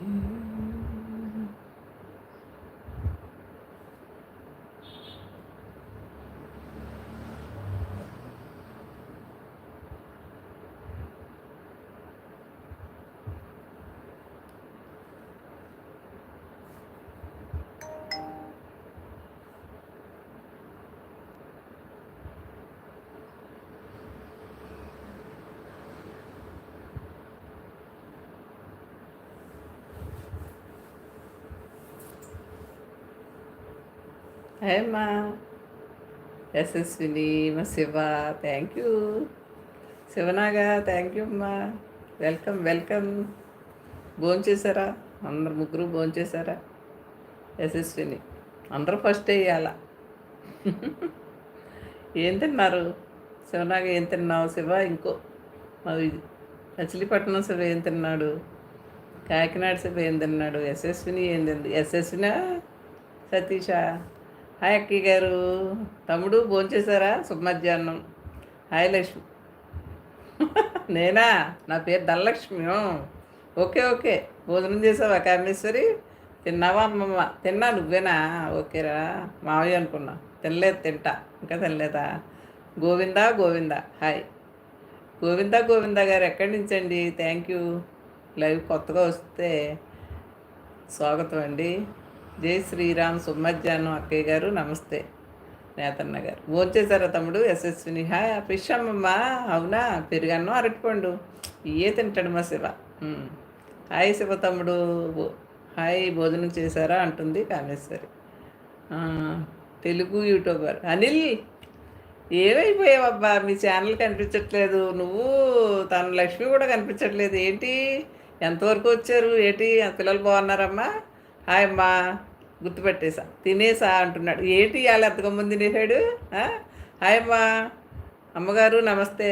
Hmm. హే అమ్మా యశస్విని మా Shiva thank you Sivanaga thank you అమ్మా వెల్కమ్ వెల్కమ్ భోంచేశారా అందరు ముగ్గురు భోంచేశారా యశస్విని అందరూ ఫస్ట్ వేయాల ఏం తిన్నారు శివనాగ ఏం తిన్నావు శివ ఇంకో అవి మచిలీపట్నం శివ ఏం తిన్నాడు కాకినాడ శివ ఏం తిన్నాడు యశస్విని ఏం తింది యశస్వినా సతీషా హాయ్ అక్కయ్య గారు. తమ్ముడు భోంచేశారా సుమధ్యాహ్నం. హాయ్ లక్ష్మి. నేనా? నా పేరు ధనలక్ష్మి. Okay okay. భోజనం చేసావా కామేశ్వరి? తిన్నావా అమ్మమ్మ? తిన్నా నువ్వేనా? ఓకేరా. మావయ్య అనుకున్నా. తినలేదు తింటా. ఇంకా తినలేదా? గోవిందా గోవిందా? హాయ్. గోవిందా గోవిందా గారు ఎక్కడి నుంచండి? Thank you. లైవ్ కొత్తగా వస్తే స్వాగతం అండి. జై శ్రీరామ్ సుమధ్యాహ్నం అక్కయ్య గారు నమస్తే. నేతన్న గారు. భోంచేశారా తమ్ముడు? యశస్విని. హాయ్ ఫిష్ అవునా? పెరుగన్నం అరటిపండు. ఇయే తింటాడు మా శివ. హాయ్ శివ తమ్ముడు. భో- హాయ్ భోజనం చేశారా? అంటుంది కామేశ్వరి. తెలుగు యూట్యూబర్. అనిల్ ఏమైపోయావబ్బా? మీ ఛానల్ కనిపించట్లేదు. నువ్వు తన లక్ష్మి కూడా కనిపించట్లేదు. ఏంటి? ఎంతవరకు వచ్చారు? ఏంటి? ఆ పిల్లలు బాగున్నారమ్మా? హాయ్ అమ్మా గుర్తుపెట్టేసా. తినేసా అంటున్నాడు. ఏంటి ఇవాళ అంతకుముందు ముందు తినేసాడు హాయ్ అమ్మా. అమ్మగారు నమస్తే.